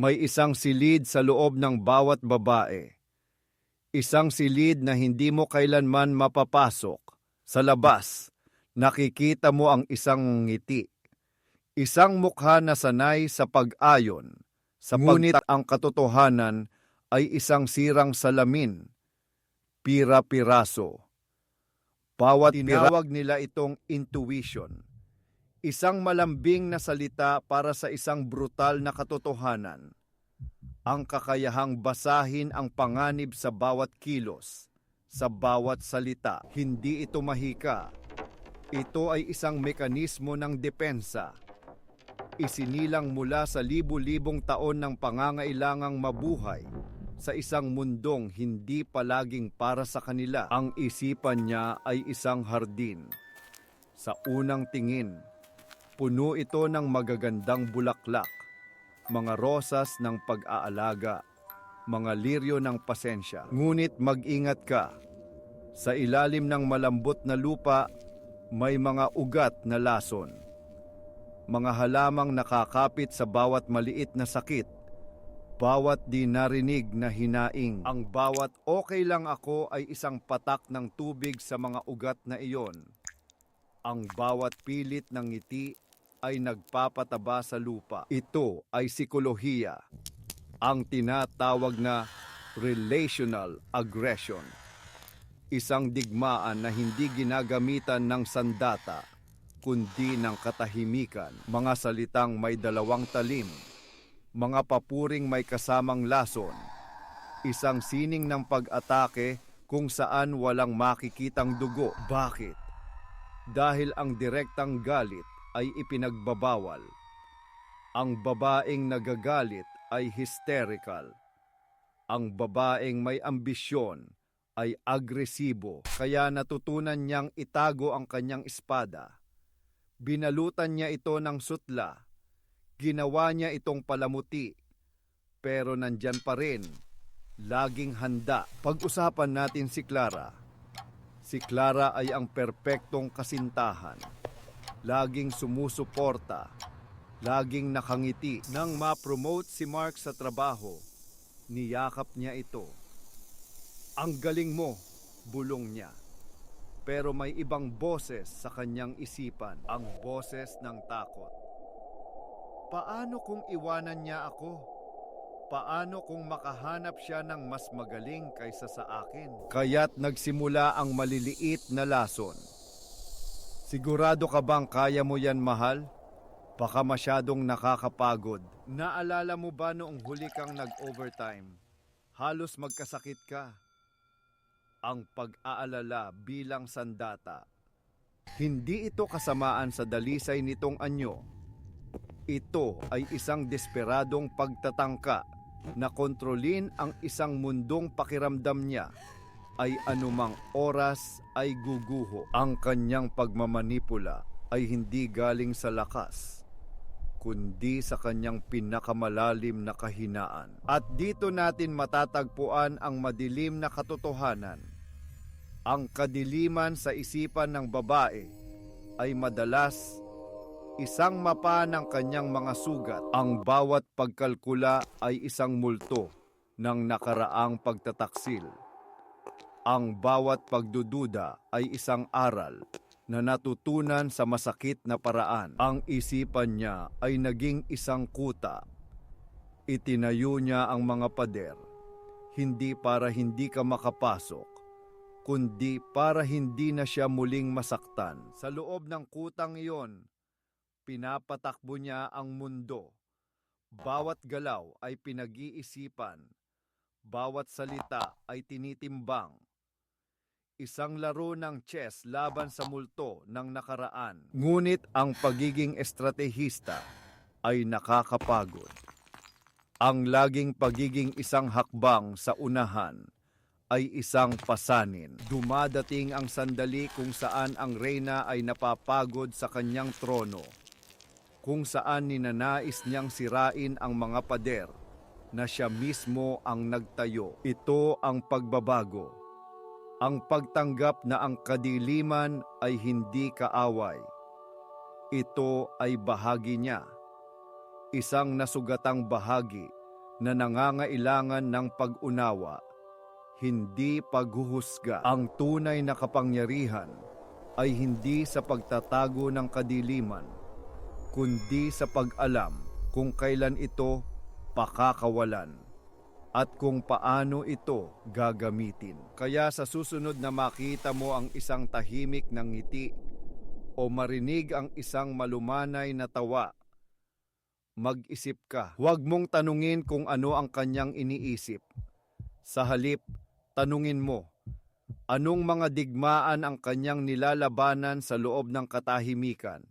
May isang silid sa loob ng bawat babae. Isang silid na hindi mo kailanman mapapasok. Sa labas, nakikita mo ang isang ngiti. Isang mukha na sanay sa pag-ayon. Sa Ngunit ang katotohanan ay isang sirang salamin. Pira-piraso. Bawat tinawag nila itong intuition. Isang malambing na salita para sa isang brutal na katotohanan. Ang kakayahang basahin ang panganib sa bawat kilos, sa bawat salita. Hindi ito mahika. Ito ay isang mekanismo ng depensa. Isinilang mula sa libu-libong taon ng pangangailangang mabuhay sa isang mundong hindi palaging para sa kanila. Ang isipan niya ay isang hardin. Sa unang tingin, puno ito ng magagandang bulaklak, mga rosas ng pag-aalaga, mga liryo ng pasensya. Ngunit mag-ingat ka. Sa ilalim ng malambot na lupa, may mga ugat na lason. Mga halamang nakakapit sa bawat maliit na sakit bawat di narinig na hinaing. Ang bawat okay lang ako ay isang patak ng tubig sa mga ugat na iyon. Ang bawat pilit ng ngiti ay nagpapataba sa lupa. Ito ay sikolohiya, ang tinatawag na relational aggression. Isang digmaan na hindi ginagamitan ng sandata, kundi ng katahimikan, mga salitang may dalawang talim mga papuring may kasamang lason, isang sining ng pag-atake kung saan walang makikitang dugo. Bakit? Dahil ang direktang galit ay ipinagbabawal. Ang babaeng nagagalit ay hysterical. Ang babaeng may ambisyon ay agresibo, kaya natutunan niyang itago ang kanyang espada. Binalutan niya ito ng sutla Ginawa niya itong palamuti, pero nandyan pa rin, laging handa. Pag-usapan natin si Clara. Si Clara ay ang perpektong kasintahan. Laging sumusuporta, laging nakangiti. Nang ma-promote si Mark sa trabaho, niyakap niya ito. Ang galing mo, bulong niya. Pero may ibang boses sa kanyang isipan, ang boses ng takot. Paano kung iwanan niya ako? Paano kung makahanap siya ng mas magaling kaysa sa akin? Kaya't nagsimula ang maliliit na lason. Sigurado ka bang kaya mo yan, mahal? Baka masyadong nakakapagod. Naalala mo ba noong huli kang nag-overtime? Halos magkasakit ka. Ang pag-aalala bilang sandata. Hindi ito kasamaan sa dalisay nitong anyo ito ay isang desperadong pagtatangka na kontrolin ang isang mundong pakiramdam niya ay anumang oras ay guguho. Ang kanyang pagmamanipula ay hindi galing sa lakas, kundi sa kanyang pinakamalalim na kahinaan. At dito natin matatagpuan ang madilim na katotohanan. Ang kadiliman sa isipan ng babae ay madalas isang mapa ng kanyang mga sugat. Ang bawat pagkalkula ay isang multo ng nakaraang pagtataksil. Ang bawat pagdududa ay isang aral na natutunan sa masakit na paraan. Ang isipan niya ay naging isang kuta. Itinayo niya ang mga pader, hindi para hindi ka makapasok, kundi para hindi na siya muling masaktan. Sa loob ng kutang iyon, Pinapatakbo niya ang mundo. Bawat galaw ay pinag-iisipan. Bawat salita ay tinitimbang. Isang laro ng chess laban sa multo ng nakaraan. Ngunit ang pagiging estratehista ay nakakapagod. Ang laging pagiging isang hakbang sa unahan ay isang pasanin. Dumadating ang sandali kung saan ang reyna ay napapagod sa kanyang trono kung saan ninanais niyang sirain ang mga pader na siya mismo ang nagtayo. Ito ang pagbabago. Ang pagtanggap na ang kadiliman ay hindi kaaway. Ito ay bahagi niya. Isang nasugatang bahagi na nangangailangan ng pag-unawa, hindi paghuhusga. Ang tunay na kapangyarihan ay hindi sa pagtatago ng kadiliman, kundi sa pag-alam kung kailan ito pakakawalan at kung paano ito gagamitin. Kaya sa susunod na makita mo ang isang tahimik ng ngiti o marinig ang isang malumanay na tawa, mag-isip ka. Huwag mong tanungin kung ano ang kanyang iniisip. Sa halip, tanungin mo, anong mga digmaan ang kanyang nilalabanan sa loob ng katahimikan